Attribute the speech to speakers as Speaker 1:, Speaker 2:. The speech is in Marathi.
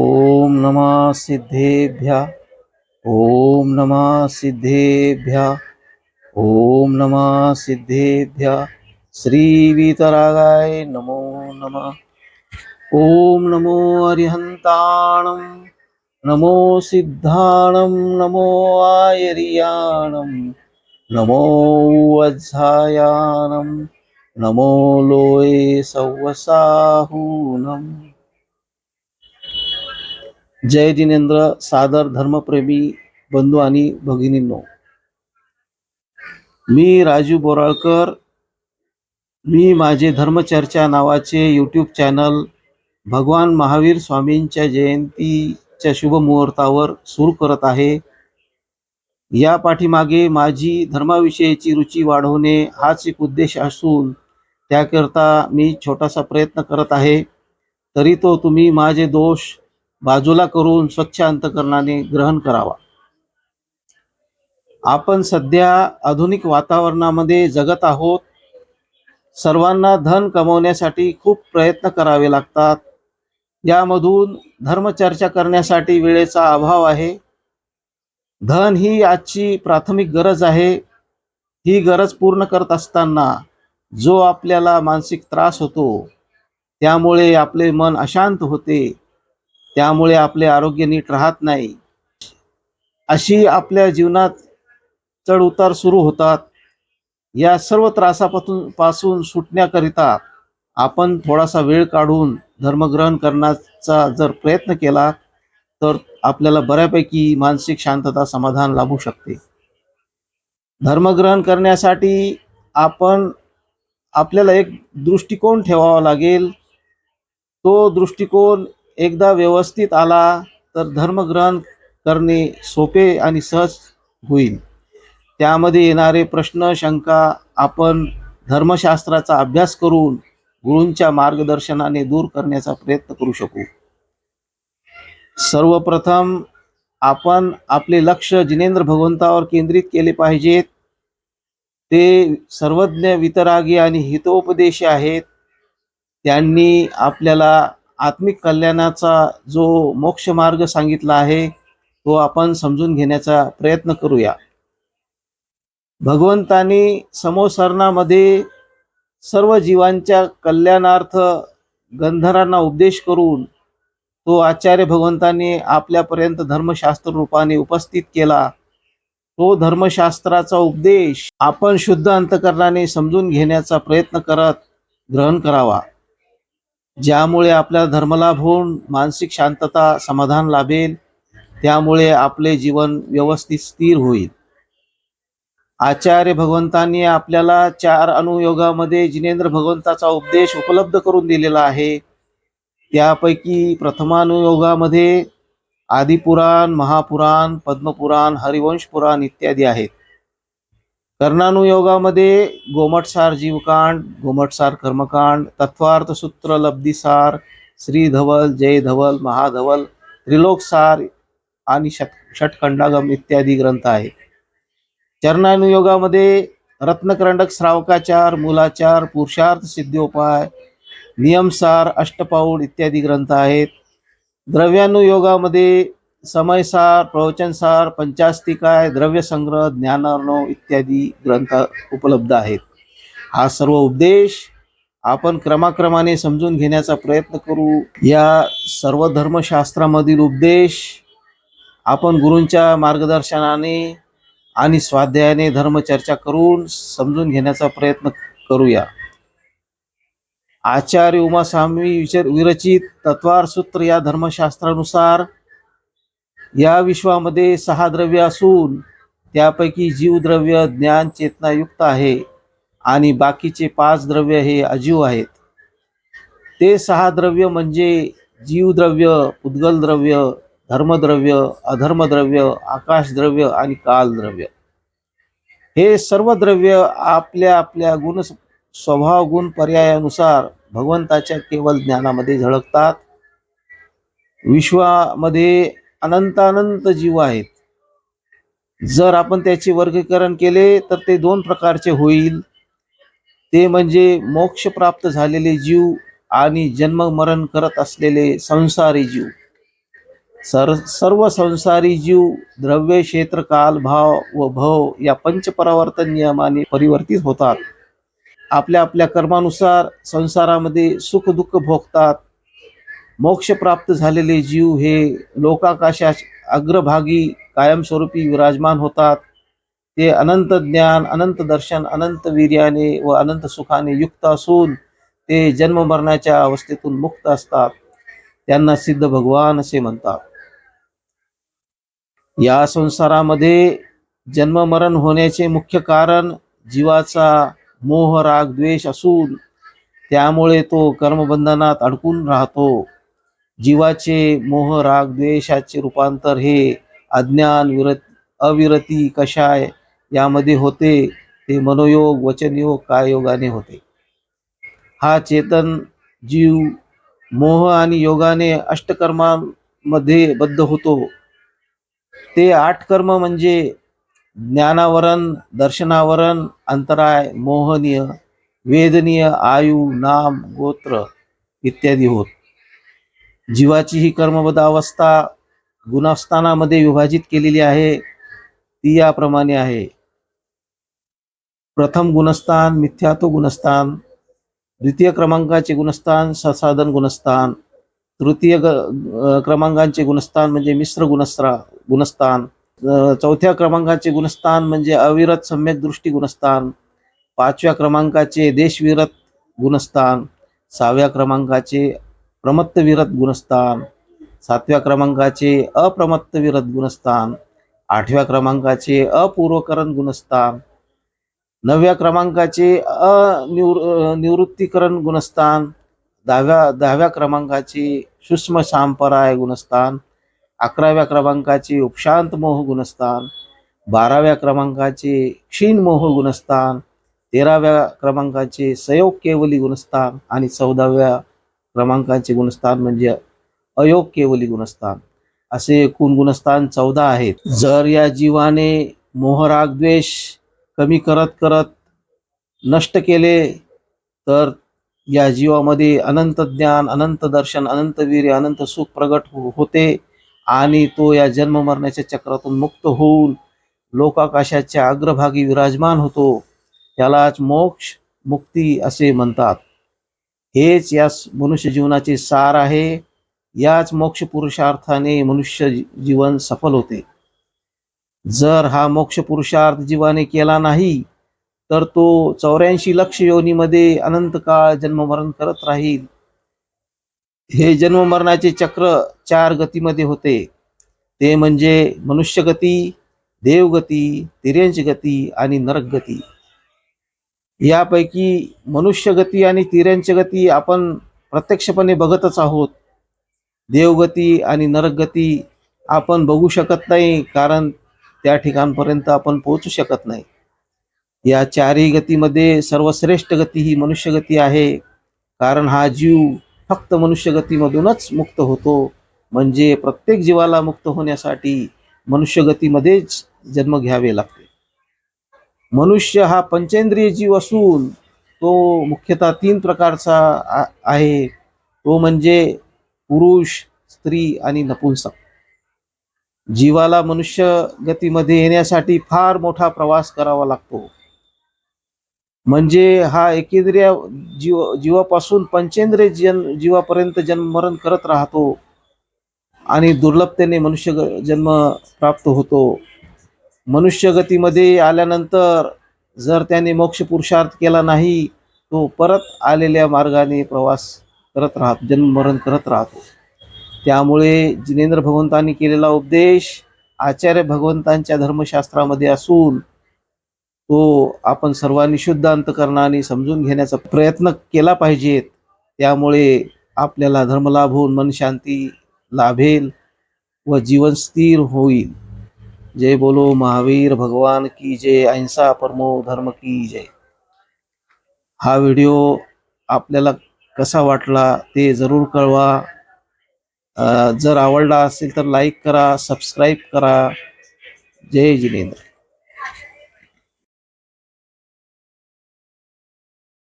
Speaker 1: ॐ नमः सिद्धेभ्यः। ॐ नमः सिद्धेभ्यः। ॐ नमः सिद्धेभ्यः। श्रीवीतरागाय नमो नमः। ॐ नमो अरिहन्ताणं। नमो सिद्धाणं। नमो आयर्याणं। नमो वज्झायानं नमो लोये सव्वसाहूनम् जय जिनेंद्र सादर धर्मप्रेमी बंधू आणि भगिनींनो. मी राजू बोराळकर मी माझे धर्मचर्चा नावाचे यूट्यूब चॅनल भगवान महावीर स्वामींच्या जयंतीच्या शुभमुहूर्तावर सुरू करत आहे. या पाठीमागे माझी धर्माविषयीची रुची वाढवणे हाच एक उद्देश असून त्याकरता मी छोटासा प्रयत्न करत आहे. तरी तो तुम्ही माझे दोष बाजूला करून स्वच्छ अंतकरणाने ग्रहण करावा. आपण सध्या आधुनिक वातावरणामध्ये जगत आहोत. सर्वांना धन कमवण्यासाठी खूप प्रयत्न करावे लागतात. यामधून धर्मचर्चा करण्यासाठी वेळेचा अभाव आहे. धन ही आजची प्राथमिक गरज आहे. ही गरज पूर्ण करत असताना जो आपल्याला मानसिक त्रास होतो त्यामुळे आपले मन अशांत होते. त्यामुळे आपले आरोग्य नीट राहत नाही. अशी आपल्या जीवनात चढ उतार सुरू होतात. या सर्व त्रासापासून पासून सुटण्याकरिता आपण थोडासा वेळ काढून धर्मग्रहण करण्याचा जर प्रयत्न केला तर आपल्याला बऱ्यापैकी मानसिक शांतता समाधान लाभू शकते. धर्मग्रहण करण्यासाठी आपण आपल्याला एक दृष्टिकोन ठेवावा लागेल. तो दृष्टिकोन एकदा व्यवस्थित आला तर धर्मग्रहण करणे सोपे आणि सहज होईल. त्यामध्ये येणारे प्रश्न शंका आपण धर्मशास्त्राचा अभ्यास करून गुरूंच्या मार्गदर्शनाने दूर करण्याचा प्रयत्न करू शकू. सर्वप्रथम आपण आपले लक्ष जिनेंद्र भगवंतावर केंद्रित केले पाहिजेत. ते सर्वज्ञ वितरागी आणि हितोपदेशी आहेत. त्यांनी आपल्याला आत्मिक कल्याणाचा जो मोक्ष मार्ग सांगितला आहे तो आपण समजून घेण्याचा प्रयत्न करूया. भगवंतानी समोसरणामध्ये सर्व जीवांच्या कल्याणार्थ गंधरांना उपदेश करून तो आचार्य भगवंतांनी आपल्यापर्यंत धर्मशास्त्र रूपाने उपस्थित केला. तो धर्मशास्त्राचा उपदेश आपण शुद्ध अंतकरणाने समजून घेण्याचा प्रयत्न करत ग्रहण करावा. ज्यामुळे आपल्याला धर्मलाभ होऊन मानसिक शांतता समाधान लाभेल. त्यामुळे आपले जीवन व्यवस्थित स्थिर होईल. आचार्य भगवंतांनी आपल्याला चार अनुयोगामध्ये जिनेंद्र भगवंताचा उपदेश उपलब्ध करून दिलेला आहे. त्यापैकी प्रथमानुयोगामध्ये आदिपुराण महापुराण पद्मपुराण हरिवंश पुराण इत्यादी आहेत. कर्णानुयोगामध्ये गोमटसार जीवकांड गोमटसार कर्मकांड तत्वार्थ सूत्र लब्धिसार श्री धवल जय धवल महाधवल त्रिलोकसार आणि षट षटखंडागम इत्यादी ग्रंथ आहेत. चरणानुयोगामध्ये रत्नकरंडक श्रावकाचार मूलाचार पुरुषार्थ सिद्धोपाय नियमसार अष्टपाऊड इत्यादी ग्रंथ आहेत. द्रव्यानुयोगामध्ये समयसार प्रवचनसार पंचास्तिकाय द्रव्यसंग्रह ज्ञानार्णव इत्यादी ग्रंथ उपलब्ध आहेत. हा सर्व उपदेश आपण क्रमाक्रमाने समजून घेण्याचा प्रयत्न करू. या सर्व धर्मशास्त्रामधील उपदेश आपण गुरूंच्या मार्गदर्शनाने आणि स्वाध्यायाने धर्मचर्चा करून समजून घेण्याचा प्रयत्न करूया. आचार्य उमास्वामी विचर विरचित तत्वार सूत्र या धर्मशास्त्रानुसार या विश्वामध्ये सहा द्रव्य असून त्यापैकी जीवद्रव्य ज्ञान चेतनायुक्त आहे आणि बाकीचे पाच द्रव्य हे अजीव आहेत. ते सहा द्रव्य म्हणजे जीवद्रव्य उद्गल द्रव्य धर्मद्रव्य अधर्मद्रव्य आकाशद्रव्य आणि कालद्रव्य. हे सर्व द्रव्य आपल्या आपल्या गुण स्वभाव गुण पर्यायानुसार भगवंताच्या केवळ ज्ञानामध्ये झळकतात. विश्वामध्ये अनंत अनंत जीव आहेत. जर आपण त्याचे वर्गीकरण केले तर ते दोन प्रकारचे होईल. ते म्हणजे मोक्ष प्राप्त झालेले जीव आणि जन्म मरण करत असलेले संसारी जीव. सर सर्व संसारी जीव द्रव्य क्षेत्र काल भाव व भव या पंचपरावर्तन नियमाने परिवर्तित होतात. आपल्या आपल्या कर्मानुसार संसारामध्ये सुख दुःख भोगतात. मोक्ष प्राप्त झालेले जीव हे लोकाकाशात अग्रभागी कायमस्वरूपी विराजमान होतात. ते अनंत ज्ञान अनंत दर्शन अनंत वीर्याने व अनंत सुखाने युक्त असून ते जन्म मरणाच्या अवस्थेतून मुक्त असतात. त्यांना सिद्ध भगवान असे म्हणतात. या संसारामध्ये जन्म मरण होण्याचे मुख्य कारण जीवाचा मोह राग द्वेष असून त्यामुळे तो कर्मबंधनात अडकून राहतो. जीवाचे मोह राग द्वेषाचे रूपांतर हे अज्ञान विरत अविरती कशाय यामध्ये होते. ते मनोयोग वचनयोग काययोगाने होते. हा चेतन जीव मोह आणि योगाने अष्टकर्मामध्ये बद्ध होतो. ते आठ कर्म म्हणजे ज्ञानावरण दर्शनावरण अंतराय मोहनीय वेदनीय आयु नाम गोत्र इत्यादी होत. जीवाची ही कर्मबद्ध अवस्था गुणस्थानामध्ये विभाजित केलेली आहे ती याप्रमाणे आहे. प्रथम गुणस्थान मिथ्यात्व गुणस्थान द्वितीय क्रमांकाचे गुणस्थान ससाधन गुणस्थान तृतीय ग- क्रमांकाचे गुणस्थान म्हणजे मिश्र गुणस्त्रा गुणस्थान चौथ्या क्रमांकाचे गुणस्थान म्हणजे अविरत सम्यक दृष्टी गुणस्थान पाचव्या क्रमांकाचे देशविरत गुणस्थान सहाव्या क्रमांकाचे प्रमत्तविरत गुणस्थान. सातव्या क्रमांकाचे अप्रमत्तविरत गुणस्थान. आठव्या क्रमांकाचे अपूर्वकरण गुणस्थान. नवव्या क्रमांकाचे अनिवृ निवृत्तीकरण गुणस्थान. दहाव्या दहाव्या क्रमांकाचे सूक्ष्म सांपराय गुणस्थान. अकराव्या क्रमांकाचे उपशांत मोह गुणस्थान. बाराव्या क्रमांकाचे क्षीण मोह गुणस्थान. तेराव्या क्रमांकाचे सयोग केवली गुणस्थान. आणि चौदाव्या क्रमांकाचे गुणस्थान म्हणजे अयोग केवली गुणस्थान. असे एकूण गुणस्थान चौदा आहेत. जर या जीवाने मोहराग द्वेष कमी करत करत नष्ट केले तर या जीवामध्ये अनंत ज्ञान अनंत दर्शन अनंत वीर्य अनंत सुख प्रगट हो-, होते आणि तो या जन्म मरण्याच्या चक्रातून मुक्त होऊन लोकाकाशाच्या अग्रभागी विराजमान होतो. त्यालाच मोक्ष मुक्ती असे म्हणतात. हेच या मनुष्य जीवनाचे सार आहे. याच मोक्ष पुरुषार्थाने मनुष्य जीवन सफल होते. जर हा मोक्ष पुरुषार्थ जीवाने केला नाही तर तो चौऱ्याऐंशी लक्ष योनीमध्ये अनंत काळ जन्ममरण करत राहील. हे जन्ममरणाचे चक्र चार गतीमध्ये होते. ते म्हणजे मनुष्य गती देवगती तिर्यंच गती आणि नरक गती यापैकी मनुष्य गती आणि तिर्यंच गती आपण प्रत्यक्षपणे बघतच आहोत. देवगती आणि नरक गती आपण बघू शकत नाही कारण त्या ठिकाणपर्यंत आपण पोहोचू शकत नाही. या चारही गतीमध्ये सर्वश्रेष्ठ गती ही मनुष्यगती आहे कारण हा जीव फक्त मनुष्य गतीमधूनच मुक्त होतो. म्हणजे प्रत्येक जीवाला मुक्त होण्यासाठी मनुष्य गतीमध्येच जन्म घ्यावे लागते. मनुष्य हा पंचेंद्रिय जीव असून तो मुख्यतः तीन प्रकारचा आहे. तो म्हणजे पुरुष स्त्री आणि नपुंसक. जीवाला मनुष्य गतीमध्ये येण्यासाठी फार मोठा प्रवास करावा लागतो. म्हणजे हा एकेंद्रिय जीव जीवापासून पंचेंद्रिय जन जीवापर्यंत जन्म मरण करत राहतो आणि दुर्लभतेने मनुष्य जन्म प्राप्त होतो. मनुष्यगतीमध्ये आल्यानंतर जर त्याने मोक्ष पुरुषार्थ केला नाही तो परत आलेल्या मार्गाने प्रवास करत राहतो जन्ममरण करत राहतो. त्यामुळे जिनेंद्र भगवंतांनी केलेला उपदेश आचार्य भगवंतांच्या धर्मशास्त्रामध्ये असून तो आपण सर्वांनी शुद्ध अंतकरणाने समजून घेण्याचा प्रयत्न केला पाहिजेत त्यामुळे आपल्याला धर्मलाभ होऊन मन शांती लाभेल व जीवन स्थिर होईल. जय बोलो महावीर भगवान की जय अहिंसा परमो धर्म की जय. हा व्हिडिओ आपल्याला कसा वाटला ते जरूर कळवा. जर आवडला असेल तर लाईक करा सबस्क्राईब करा. जय जिनेंद्र.